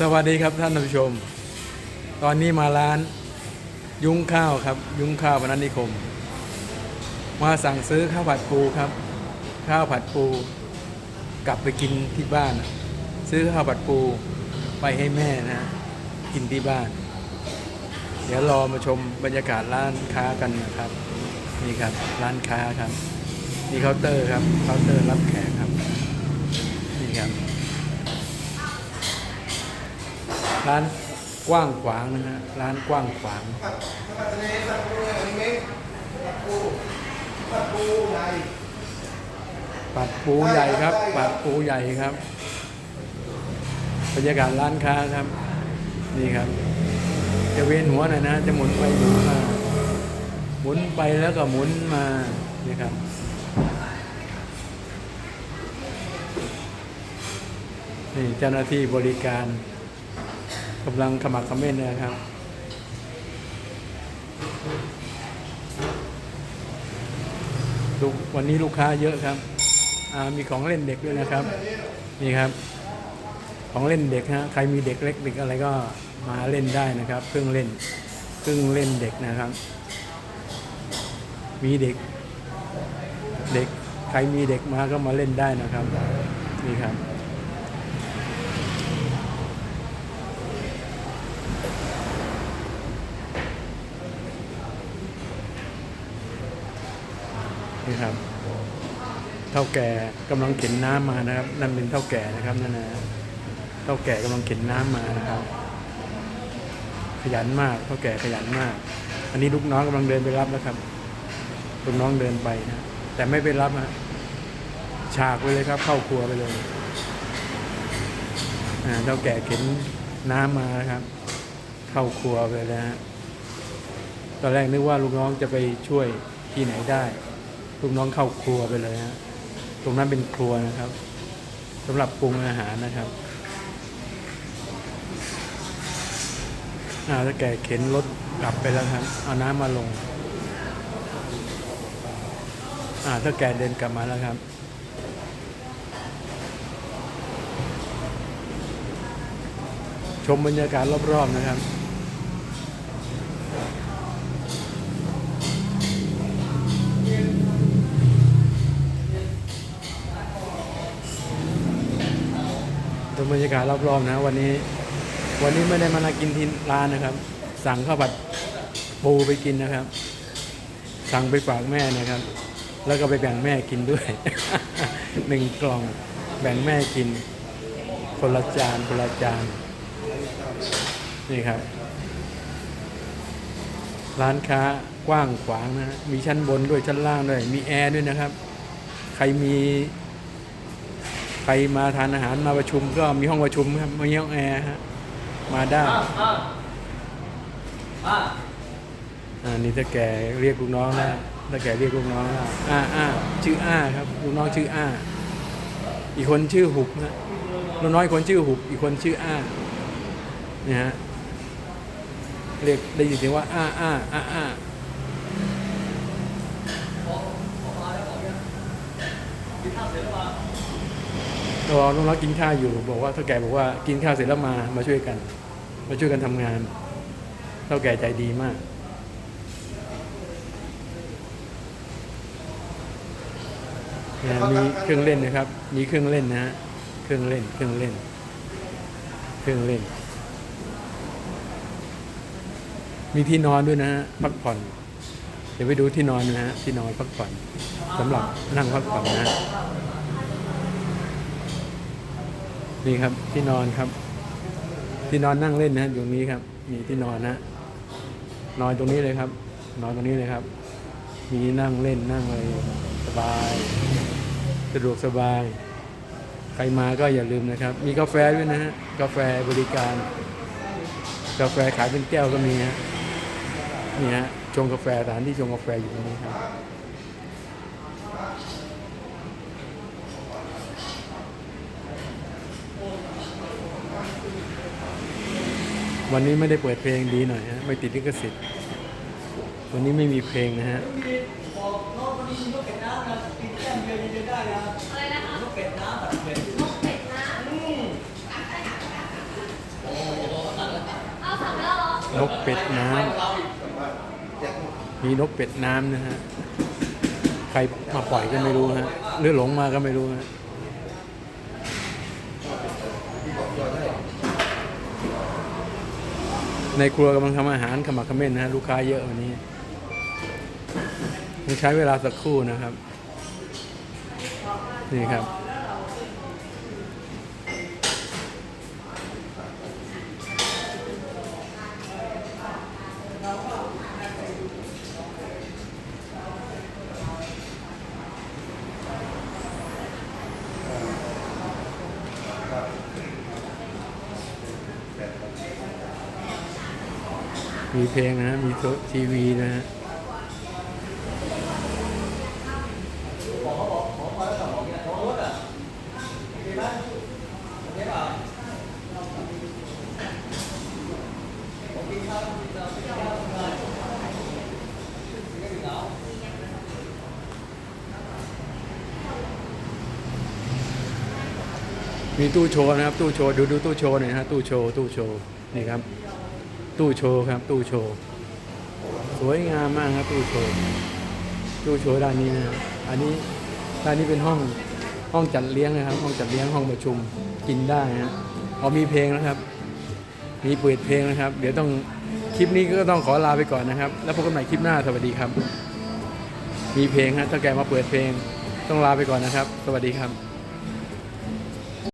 สวัสดีครับท่านผู้ชม ตอนนี้มาร้านยุ้งข้าวครับ ยุ้งข้าวพนัสนิคม มาสั่งซื้อข้าวผัดปูครับ ข้าวผัดปู กลับไปกินที่บ้าน ซื้อข้าวผัดปูไปให้แม่นะกินที่บ้าน เดี๋ยวรอมาชมบรรยากาศร้านค้ากันนะครับ นี่ครับร้านค้าครับนี่เคาน์เตอร์ครับเคาน์เตอร์รับแขกครับนี่ครับ ร้านกว้างขวางนะฮะร้านกว้างขวางปัดปูใหญ่ครับ ปัดปูใหญ่ครับ บรรยากาศร้านค้าครับ นี่ครับ จะเวียนหัวหน่อยนะ จะหมุนไปหมุนมา หมุนไปแล้วก็หมุนมานี่ครับนี่เจ้าหน้าที่บริการ กำลังขมักขม้นนะครับ ลูกวันนี้ลูกค้าเยอะครับ มีของเล่นเด็กด้วยนะครับ นี่ครับ ของเล่นเด็กฮะ ใครมีเด็กเล็กเด็กอะไรก็มาเล่นได้นะครับ เครื่องเล่น เครื่องเล่นเด็กนะครับ มีเด็ก เด็ก ใครมีเด็กมาก็มาเล่นได้นะครับ นี่ครับ นี่ครับ เท่าแก่กำลังเข็นน้ำมานะครับ นั่นเป็นเท่าแก่นะครับนั่นนะเท่าแก่กำลังเข็นน้ำมานะครับ ขยันมากเท่าแก่ขยันมาก อันนี้ลูกน้องกำลังเดินไปรับแล้วครับลูกน้องเดินไปนะแต่ไม่ไปรับฮะฉากไปเลยครับ เข้าครัวไปเลยอ่าเท่าแก่เข็นน้ำมานะครับ เข้าครัวไปเลยฮะตอนแรกนึกว่าลูกน้องจะไปช่วยที่ไหนได้ลูกน้องเข้าครัวไปเลยฮะ ตรงนั้นเป็นครัวนะครับสำหรับปรุงอาหารนะครับอาถ้าแกเข็นรถกลับไปแล้วครับ เอาน้ำมาลงอ่าถ้าแกเดินกลับมาแล้วครับชมบรรยากาศรอบๆนะครับ ดูบรรยากาศรอบๆนะวันนี้ วันนี้ไม่ได้มานากินที่ร้านนะครับ สั่งข้าวผัดปูไปกินนะครับ สั่งไปฝากแม่นะครับ แล้วก็ไปแบ่งแม่กินด้วยหนึ่งกล่องแบ่งแม่กิน คนละจานคนละจานนี่ครับ ร้านค้ากว้างขวางนะฮะมีชั้นบนด้วยชั้นล่างด้วย มีแอร์ด้วยนะครับ ใครมี ใครมาทานอาหารมาประชุมก็มีห้องประชุมครับมีห้องแอร์ฮะมาได้อ่านี่ถ้าแกเรียกลูกน้องแล้วถ้าแกเรียกลูกน้องแล้วอ้าอ้าชื่ออ้าครับลูกน้องชื่ออ้า อีกคนชื่อหุบนะลูกน้อยคนชื่อหุบ อีกคนชื่ออ้าเนี่ยฮะเรียกได้ยินเสียงว่าอ้าอ้าอ้าอ้า รอน้องรักกินข้าวอยู่ บอกว่าเท่าแก่บอกว่ากินข้าวเสร็จแล้วมามาช่วยกัน มาช่วยกันทำงานเท่าแก่ใจดีมากมีเครื่องเล่นนะครับ มีเครื่องเล่นนะฮะ เครื่องเล่น เครื่องเล่น เครื่องเล่น มีที่นอนด้วยนะฮะ พักผ่อน เดี๋ยวไปดูที่นอนนะฮะ ที่นอนพักผ่อนสำหรับนั่งพักผ่อนนะฮะ นี่ครับที่นอนครับ ที่นอนนั่งเล่นนะอยู่นี้ครับ มีที่นอนนะนอนตรงนี้เลยครับ นอนตรงนี้เลยครับ มีนั่งเล่นนั่งอะไรสบายสะดวกสบาย ใครมาก็อย่าลืมนะครับ มีกาแฟด้วยนะฮะกาแฟบริการ กาแฟขายเป็นแก้วก็มีฮะนี่ฮะชงกาแฟร้านที่ชงกาแฟอยู่ตรงนี้ครับ วันนี้ไม่ได้เปิดเพลงดีหน่อยฮะไม่ติดลิขสิทธิ์วันนี้ไม่มีเพลงนะฮะนกเป็ดน้ำนกเป็ดน้ำนกเป็ดน้ำมีนกเป็ดน้ำนะฮะ ใครมาปล่อยก็ไม่รู้ฮะหรือหลงมาก็ไม่รู้ฮะ ในครัวกำลังทำอาหารขมักขม้นนะฮะลูกค้าเยอะวันนี้ต้องใช้เวลาสักครู่นะครับ นี่ครับ มีเพลงนะ มีทีวีนะฮะมีตู้โชว์นะครับ ตู้โชว์ ดูดูตู้โชว์หน่อยนะฮะ ตู้โชว์ ตู้โชว์ นี่ครับ ตู้โชว์ครับ ตู้โชว์ สวยงามมากครับตู้โชว์ ตู้โชว์ด้านนี้นะครับอันนี้ด้านนี้เป็นห้องห้องจัดเลี้ยงนะครับ ห้องจัดเลี้ยงห้องประชุมกินได้นะฮะเอามีเพลงนะครับ มีเปิดเพลงนะครับ เดี๋ยวต้องคลิปนี้ก็ต้องขอลาไปก่อนนะครับ แล้วพบกันใหม่คลิปหน้าสวัสดีครับ มีเพลงฮะถ้าแกมาเปิดเพลง ต้องลาไปก่อนนะครับ สวัสดีครับ